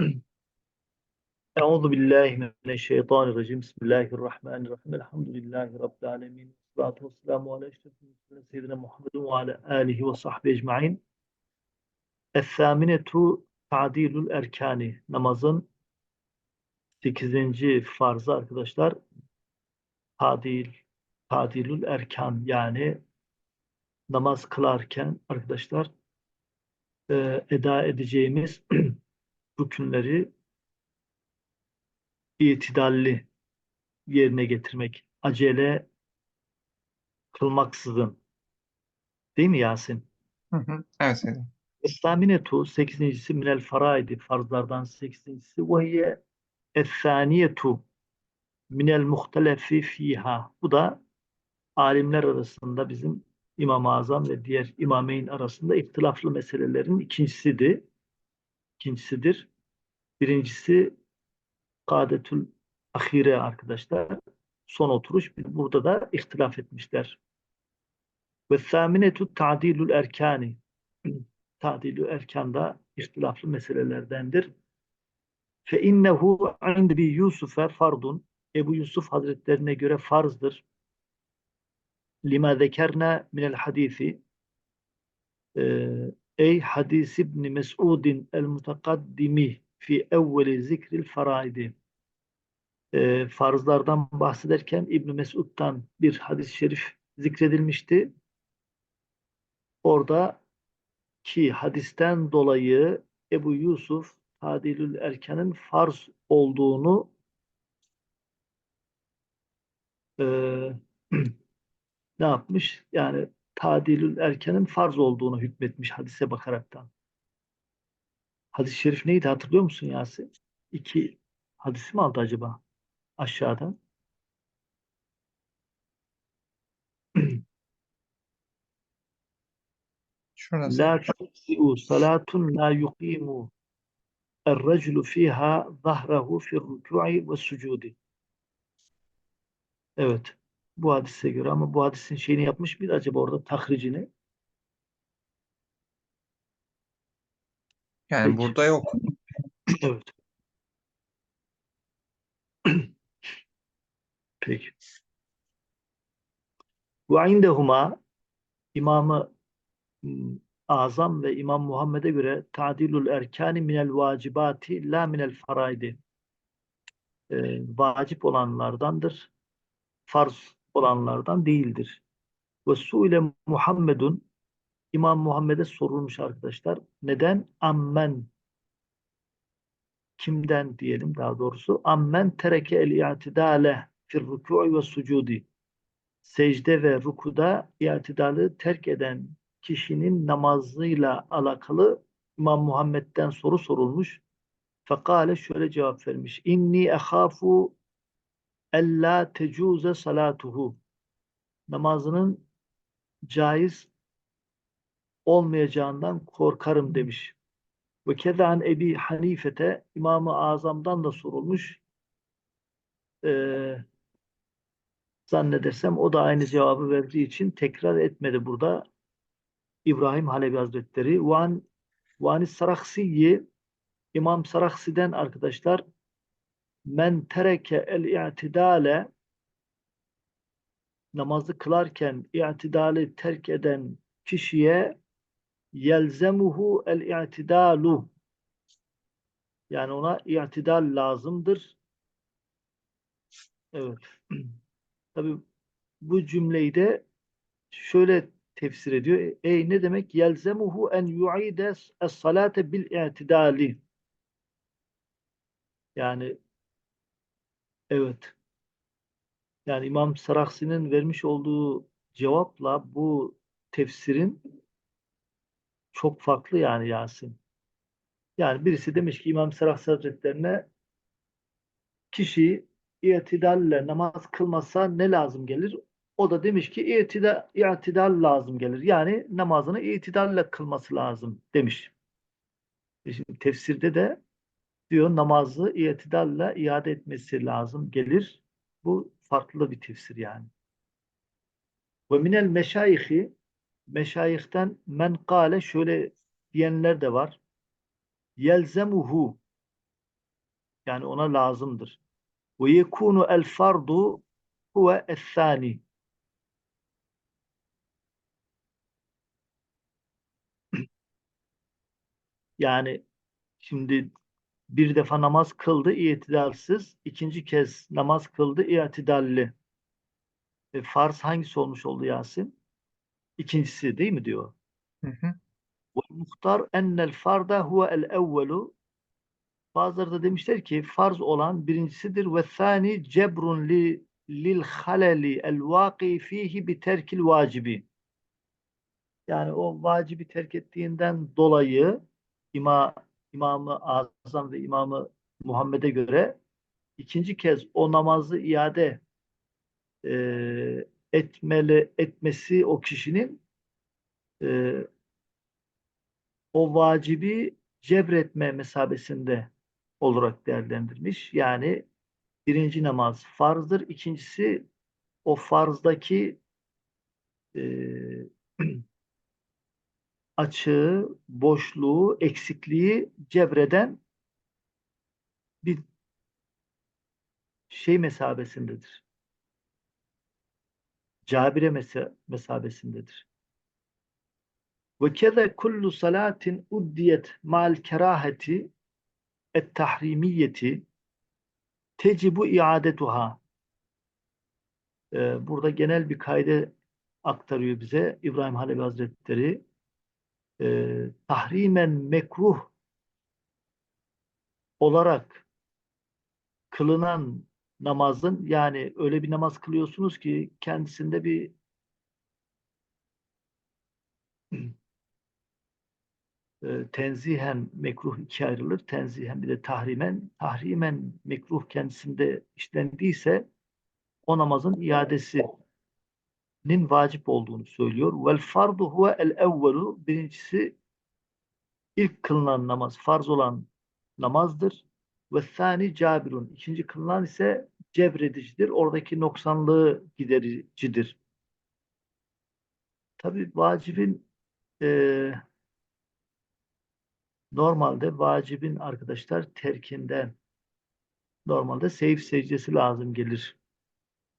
Euzu billahi mineşşeytanirracim. Bismillahirrahmanirrahim. Elhamdülillahi rabbil alamin. Salatu vesselamu ala eşrefil murselin seyyidina Muhammedin ve ala alihi ve sahbihi ecmaîn. Es-sâminetu ta'dilul erkani. Namazın 8. farzı arkadaşlar. Tadil, tadilul erkan yani namaz kılarken arkadaşlar e, eda edeceğimiz rükünleri itidalli yerine getirmek, acele kılmaksızın. Değil mi Yasin? Hı hı. Evet Seyyid. Estaminetu 8.si minel faraidi farzlardan 8.si ve hiye es-saniyetu minel muhtelefi fiha. Bu da alimler arasında bizim İmam-ı Azam ve diğer imameyn arasında ihtilaflı meselelerin ikincisidir. İkincisidir. Birincisi kadetül ahire arkadaşlar. Son oturuş. Burada da ihtilaf etmişler. Ve saminetu ta'dilül erkani. Ta'dilü erkanda ihtilaflı meselelerdendir. Fe innehu indi Yusuf'e fardun. Ebu Yusuf Hazretlerine göre farzdır. Lima zekerna minel hadisi. Ee, ey hadis İbni Mes'udin el mutakaddimi fi evveli zikril faraidi. Ee, farzlardan bahsederken İbn Mes'ud'dan bir hadis-i şerif zikredilmişti. Orada ki hadisten dolayı Ebu Yusuf Tadilül Erken'in farz olduğunu e, ne yapmış? Yani Tadilül Erken'in farz olduğunu hükmetmiş hadise bakaraktan hadis-i şerif neydi hatırlıyor musun Yasin? İki hadisi mi aldı acaba aşağıdan? Şurası. La tujzi'u salatun la yuqimu er-raculu fiha zahrahu fi'r-ruku'i ve's-sucudi. Evet. Bu hadise göre ama bu hadisin şeyini yapmış mıydı acaba orada tahricini? Yani Peki. burada yok. Evet. Peki. Ve indehuma İmamı hmm, Azam ve İmam Muhammed'e göre ta'dilul erkani minel vacibati la minel faraidi. Ee, vacip olanlardandır. Farz olanlardan değildir. Ve suile Muhammedun İmam Muhammed'e sorulmuş arkadaşlar. Neden? Ammen kimden diyelim daha doğrusu ammen tereke el i'tidale fir rükû'i ve sucudi secde ve rukuda i'tidalı terk eden kişinin namazıyla alakalı İmam Muhammed'den soru sorulmuş. Fekale şöyle cevap vermiş. İnni ehafu ella tecuze salatuhu. Namazının caiz olmayacağından korkarım demiş. Ve kezan Ebi Hanifete İmam-ı Azam'dan da sorulmuş. Ee, zannedersem o da aynı cevabı verdiği için tekrar etmedi burada. İbrahim Halebi Hazretleri Van Vani Saraksiyi İmam Saraksi'den arkadaşlar men tereke el i'tidale namazı kılarken i'tidali terk eden kişiye yelzemuhu el i'tidalu yani ona i'tidal lazımdır. Evet. Tabi bu cümleyi de şöyle tefsir ediyor. Ey ne demek? Yelzemuhu en yu'ide es-salate bil i'tidali. Yani evet. Yani İmam Saraksi'nin vermiş olduğu cevapla bu tefsirin çok farklı yani Yasin. Yani birisi demiş ki İmam Saraksi Hazretlerine kişi itidalle namaz kılmasa ne lazım gelir? O da demiş ki itidal, itidal lazım gelir. Yani namazını itidalle kılması lazım demiş. E şimdi tefsirde de diyor namazı itidalle iade etmesi lazım gelir. Bu farklı bir tefsir yani. Ve minel meşayihi meşayihten men kâle şöyle diyenler de var. Yelzemuhu Yani ona lazımdır. Ve yekunu el fardu huve es-sani. Yani şimdi bir defa namaz kıldı itidalsiz, ikinci kez namaz kıldı itidalli. E, farz hangisi olmuş oldu Yasin? İkincisi değil mi diyor. Hı hı. Ve muhtar ennel farda huve el evvelu. Bazıları da demişler ki farz olan birincisidir ve thani cebrun li lil haleli el vaki fihi bi terkil vacibi. Yani o vacibi terk ettiğinden dolayı ima, İmamı Azam ve İmamı Muhammed'e göre ikinci kez o namazı iade e, etmeli etmesi o kişinin e, o vacibi cebretme mesabesinde olarak değerlendirmiş. Yani birinci namaz farzdır. İkincisi o farzdaki e, açığı, boşluğu, eksikliği cebreden bir şey mesabesindedir. Cabire mesa mesabesindedir. Ve keze kullu salatin uddiyet mal keraheti et tahrimiyeti tecibu iadetuha. Ee, burada genel bir kaide aktarıyor bize İbrahim Halevi Hazretleri. Ee, tahrimen mekruh olarak kılınan namazın yani öyle bir namaz kılıyorsunuz ki kendisinde bir e, tenzihen mekruh ikiye ayrılır. Tenzihen bir de tahrimen. Tahrimen mekruh kendisinde işlendiyse o namazın iadesinin vacip olduğunu söylüyor. Vel fardu huve el evvelu birincisi ilk kılınan namaz farz olan namazdır. Ve thani cabirun. İkinci kılınan ise cebredicidir. Oradaki noksanlığı gidericidir. Tabi vacibin e, normalde vacibin arkadaşlar terkinden normalde seyif secdesi lazım gelir.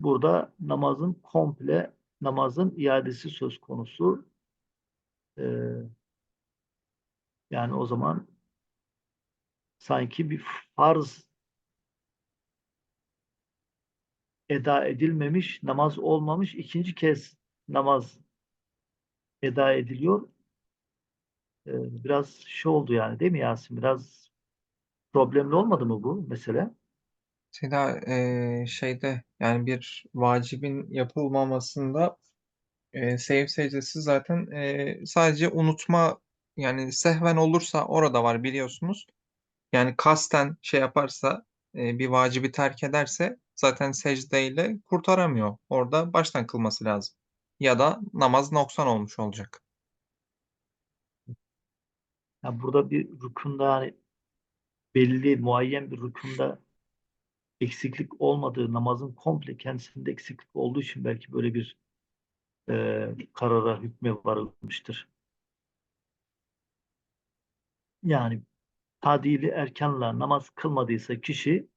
Burada namazın komple namazın iadesi söz konusu. E, yani o zaman sanki bir farz eda edilmemiş, namaz olmamış, ikinci kez namaz eda ediliyor. Ee, biraz şey oldu yani değil mi Yasin? Biraz problemli olmadı mı bu mesele? Seda e, şeyde yani bir vacibin yapılmamasında e, sev secdesi zaten e, sadece unutma yani sehven olursa orada var biliyorsunuz. Yani kasten şey yaparsa e, bir vacibi terk ederse zaten secdeyle kurtaramıyor. Orada baştan kılması lazım. Ya da namaz noksan olmuş olacak. Yani burada bir rükunda hani belli, muayyen bir rükunda eksiklik olmadığı, namazın komple kendisinde eksiklik olduğu için belki böyle bir e, karara, hükme varılmıştır. Yani tadili erkanla namaz kılmadıysa kişi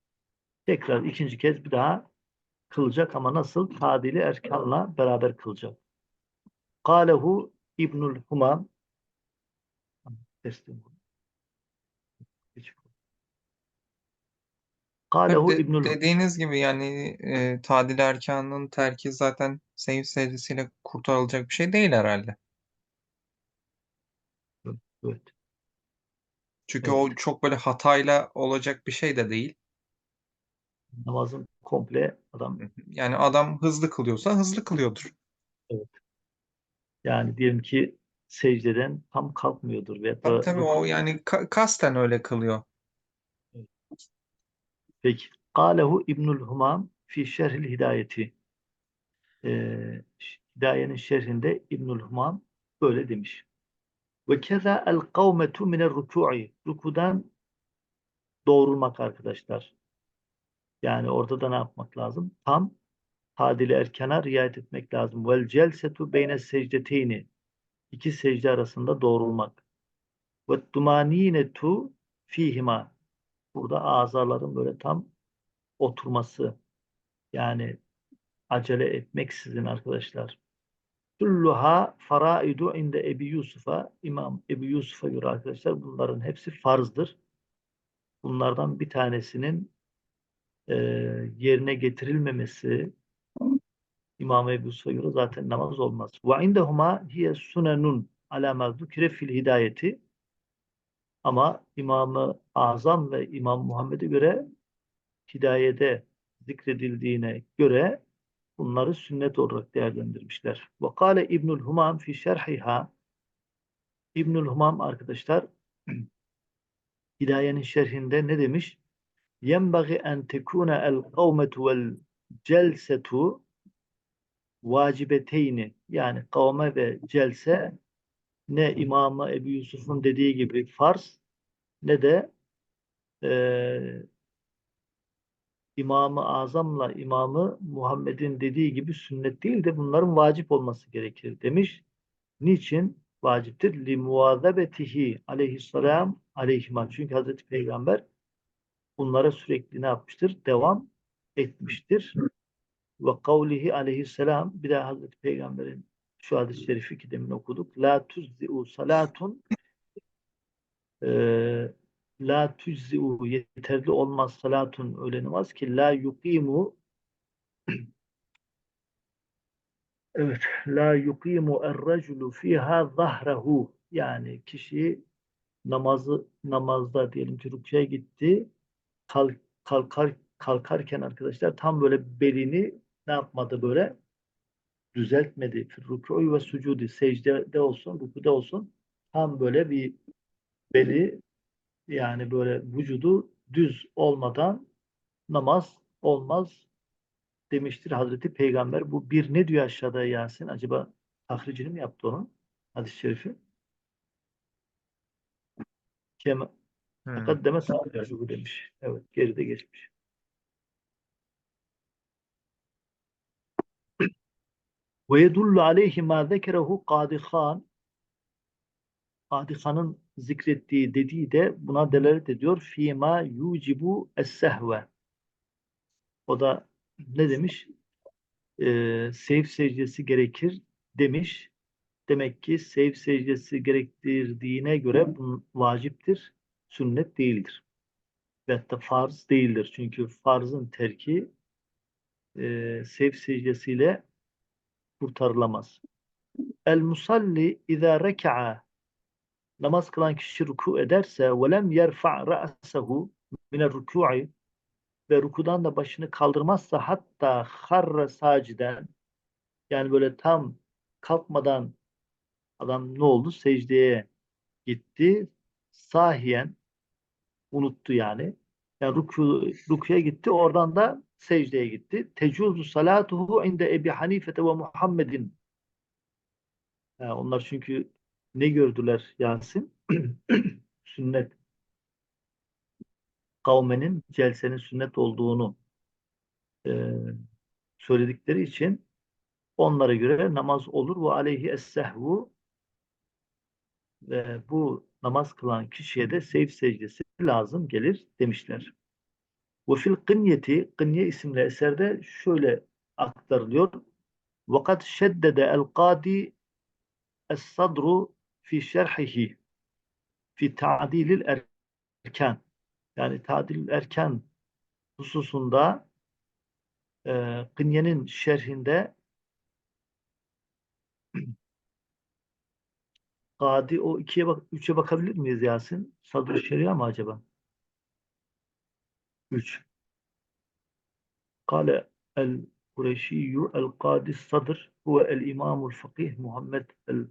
tekrar ikinci kez bir daha kılacak ama nasıl? Tadili erkanla beraber kılacak. Kalehu İbnül Humam teslim Kalehu de- İbnül dediğiniz gibi yani e, tadil erkanının terki zaten sev secdesiyle kurtarılacak bir şey değil herhalde. Evet. Çünkü Evet. o çok böyle hatayla olacak bir şey de değil. Namazın komple adam Yani adam hızlı kılıyorsa hızlı kılıyordur. yani diyelim ki secdeden tam kalkmıyordur veya Tabii tabii o yani ka- kasten öyle kılıyor. Peki. Kalehu İbnül Humam fi şerhil hidayeti. Ee, hidayenin şerhinde İbnül Humam böyle demiş. Ve keza el kavmetu minel rükû'i. Rükudan doğrulmak arkadaşlar. Yani orada da ne yapmak lazım? Tam tadili erkana riayet etmek lazım. Vel celsetu beyne secdeteyni. İki secde arasında doğrulmak. Ve dumaninetu fihima. Burada azaların böyle tam oturması. Yani acele etmeksizin arkadaşlar. Kulluha faraidu inde Ebi Yusuf'a İmam Ebi Yusuf'a göre arkadaşlar bunların hepsi farzdır. Bunlardan bir tanesinin e, yerine getirilmemesi İmam Ebu Yusuf'a göre zaten namaz olmaz. Ve indehuma hiye sunenun ala ma zukire fil hidayeti ama İmam-ı Azam ve İmam Muhammed'e göre hidayede zikredildiğine göre bunları sünnet olarak değerlendirmişler. Ve İbnül Humam fi şerhiha İbnül Humam arkadaşlar Hidayenin şerhinde ne demiş? Yenbagi en tekune el kavmetu vel celsetu vacibeteyni yani kavme ve celse ne İmam-ı Ebu Yusuf'un dediği gibi farz ne de e, İmam-ı Azam'la İmamı Muhammed'in dediği gibi sünnet değil de bunların vacip olması gerekir demiş. Niçin vaciptir? Li muazebetihi aleyhisselam aleyhima. Çünkü Hazreti Peygamber bunlara sürekli ne yapmıştır? Devam etmiştir. Ve kavlihi aleyhisselam bir daha Hazreti Peygamber'in şu hadis-i şerifi ki demin okuduk. La tuzzi'u salatun e, la tuzzi'u yeterli olmaz salatun öyle namaz ki la yuqimu. Evet la yuqimu er-raculu fiha zahrehu yani kişi namazı namazda diyelim ki rüküye gitti. Kalk, kalkar kalkarken arkadaşlar tam böyle belini ne yapmadı böyle? Düzeltmedi. Rükû ve sucudi secdede olsun, rükûde olsun. Tam böyle bir beli yani böyle vücudu düz olmadan namaz olmaz demiştir Hazreti Peygamber. Bu bir ne diyor aşağıda Yasin? Acaba tahricini mi yaptı onun? Hadis-i şerifi. Kema Hmm. Mukaddeme sağlıyor demiş. Evet, geride geçmiş. Ve yedullu aleyhi ma zekerehu Kadihan Kadihan'ın zikrettiği dediği de buna delalet ediyor. Fîmâ yucibu es-sehve O da ne demiş? Ee, sev secdesi gerekir demiş. Demek ki sev secdesi gerektirdiğine göre bu vaciptir, sünnet değildir. Ve hatta farz değildir. Çünkü farzın terki e, sev secdesiyle kurtarılamaz. El musalli izâ reka'a namaz kılan kişi ruku ederse ve lem yerfa' ra'sehu min ruku'i ve rukudan da başını kaldırmazsa hatta harra saciden yani böyle tam kalkmadan adam ne oldu? Secdeye gitti. Sahiyen unuttu yani. Yani ruku, rukuya gitti. Oradan da secdeye gitti. Tecuzu salatuhu inde Ebi Hanifete ve Muhammedin. Yani onlar çünkü ne gördüler Yasin? sünnet. Kavmenin celsenin sünnet olduğunu e, söyledikleri için onlara göre namaz olur ve aleyhi es-sehvu ve bu namaz kılan kişiye de seyf secdesi lazım gelir demişler. Ve fil kınyeti, Kınye isimli eserde şöyle aktarılıyor. Vakat şeddede el kadi es-sadru fi şerhihi fi ta'dilil erken yani ta'dilil erken hususunda e, Kınye'nin şerhinde Kadi o ikiye bak, üçe bakabilir miyiz Yasin? Sadr-ı Şeria mı acaba? Üç. Kale el Kureyşiyyü el Kadi Sadr huve el İmamul Fakih Muhammed el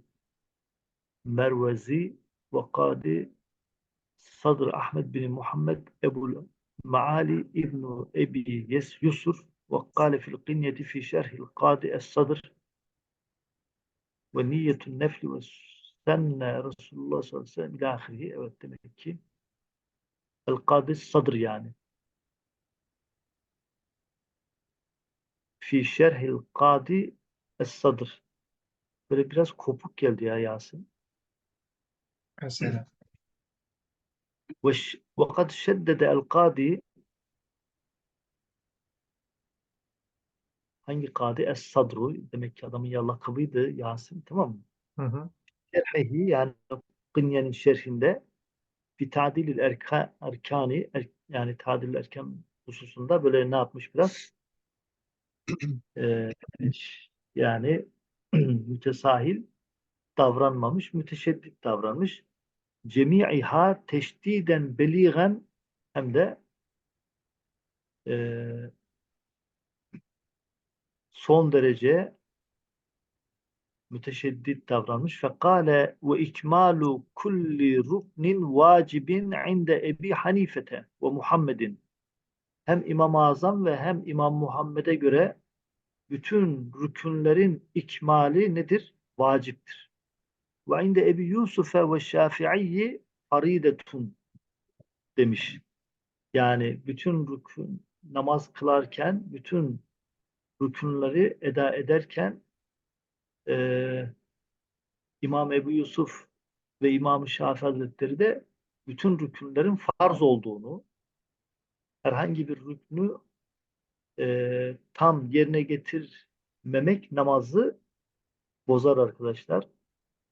Mervezi ve Kadi Sadr Ahmed bin Muhammed Ebul Maali İbnu Ebi Yes Yusuf ve kâle fil qinyeti fi şerhil Kadi es Sadr ve niyetun nefli ve senne Resulullah sallallahu aleyhi ve sellem ilahiri. Evet demek ki El Kadis Sadr yani. Fi şerhil Kadi Es Sadr. Böyle biraz kopuk geldi ya Yasin. Mesela. Ve ş- وَقَدْ شَدَّدَ الْقَاضِي Hangi kadi? Es-Sadru. Demek ki adamın ya lakabıydı Yasin. Tamam mı? Hı hı. Şerhihi yani Kınye'nin şerhinde bir tadilil erka, erkani er- yani tadil erkan hususunda böyle ne yapmış biraz? Ee, yani mütesahil davranmamış, müteşeddit davranmış. Cemi'iha teşdiden beligen hem de e, son derece müteşeddit davranmış. Fekale ve ikmalu kulli ruknin vacibin inde Ebi Hanifete ve Muhammedin. Hem İmam-ı Azam ve hem İmam Muhammed'e göre bütün rükünlerin ikmali nedir? Vaciptir. Ve inde Ebi Yusuf'e ve Şafii'yi faridetun demiş. Yani bütün rükün namaz kılarken bütün rükünleri eda ederken e, İmam Ebu Yusuf ve İmam Şafii Hazretleri de bütün rükünlerin farz olduğunu herhangi bir rüknü e, tam yerine getirmemek namazı bozar arkadaşlar.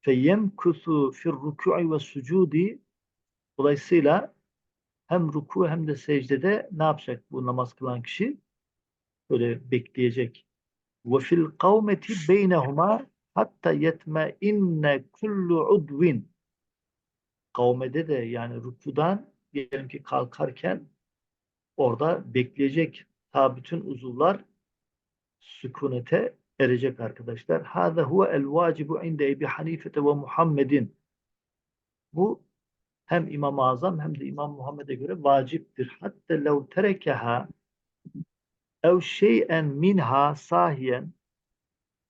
Feyemkusu fir rükû'i ve sucudi dolayısıyla hem ruku hem de secdede ne yapacak bu namaz kılan kişi? Böyle bekleyecek. Ve fil kavmeti beynehuma hatta yetme inne kullu udvin kavmede de yani rükudan diyelim ki kalkarken orada bekleyecek ta bütün uzuvlar sükunete erecek arkadaşlar. Hâze huve el vacibu inde Ebi Hanifete ve Muhammedin. Bu hem İmam-ı Azam hem de İmam Muhammed'e göre vaciptir. Hatta lev terekeha ev şeyen minha sahiyen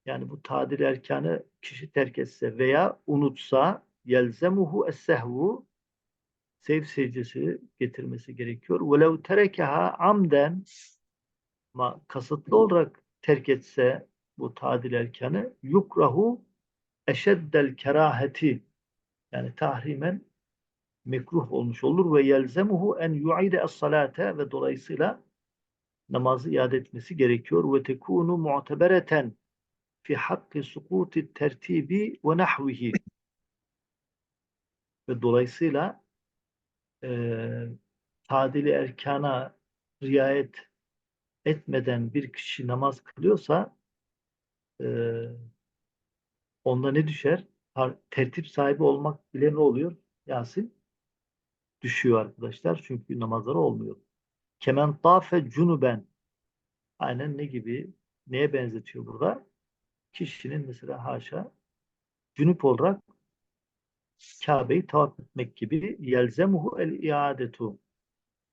yani bu tadil erkanı kişi terk etse veya unutsa yelzemuhu es-sehvu sev secdesi getirmesi gerekiyor. Ve Velev terekeha amden ma kasıtlı olarak terk etse bu tadil erkanı yukrahu eşeddel keraheti. Yani tahrimen mekruh olmuş olur ve yelzemuhu en yu'ide es-salate ve dolayısıyla namazı iade etmesi gerekiyor. Ve tekunu mu'tebereten fi hakkı sukuti tertibi ve nahvihi ve dolayısıyla e, tadili erkana riayet etmeden bir kişi namaz kılıyorsa e, onda ne düşer? Tertip sahibi olmak bile ne oluyor? Yasin düşüyor arkadaşlar. Çünkü namazları olmuyor. Kemen tafe cunuben aynen ne gibi? Neye benzetiyor burada? Kişinin mesela haşa cünüp olarak Kabe'yi tavaf etmek gibi yelzemuhu el iadetu.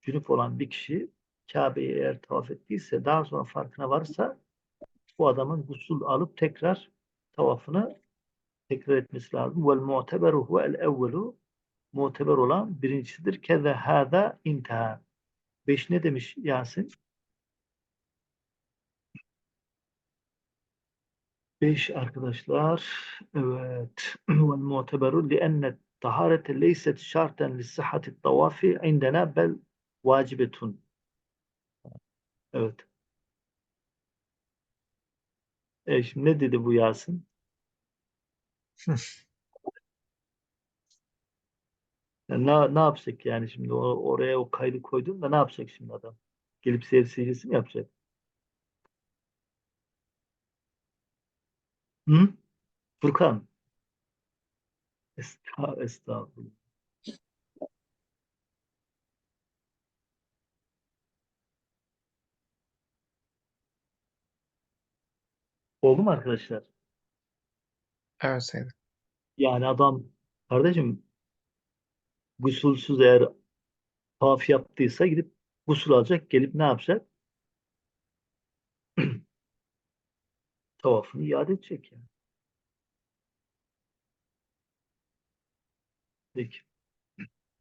Cünüp olan bir kişi Kabe'yi eğer tavaf ettiyse daha sonra farkına varsa bu adamın gusül alıp tekrar tavafını tekrar etmesi lazım. Vel mu'teberu huvel evvelu muteber olan birincisidir. Keze hâzâ intiha. Beş ne demiş Yasin? Beş arkadaşlar. Evet. Vel muteberu lienne taharete leyset şarten lissihati tavafi indena bel vacibetun. Evet. E şimdi ne dedi bu Yasin? Yani ne, ne yapacak yani şimdi o, oraya o kaydı koydum da ne yapacak şimdi adam? Gelip seyir seyircisi mi yapacak? Hı? Furkan. Esta- Estağfurullah. Oldu mu arkadaşlar? Evet Seydi. Yani adam kardeşim gusülsüz eğer tavaf yaptıysa gidip gusül alacak gelip ne yapacak? Tavafını iade edecek yani. Peki.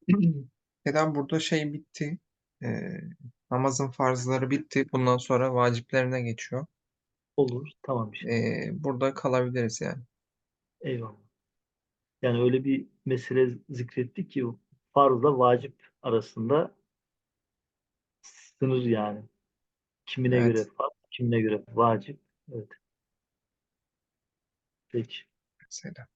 Neden burada şey bitti. Ee, namazın farzları bitti. Bundan sonra vaciplerine geçiyor. Olur. Tamam işte. Ee, burada kalabiliriz yani. Eyvallah. Yani öyle bir mesele zikrettik ki farzla vacip arasında sınır yani. Kimine göre Evet. farz, kimine göre vacip. Evet. Peki. Mesela.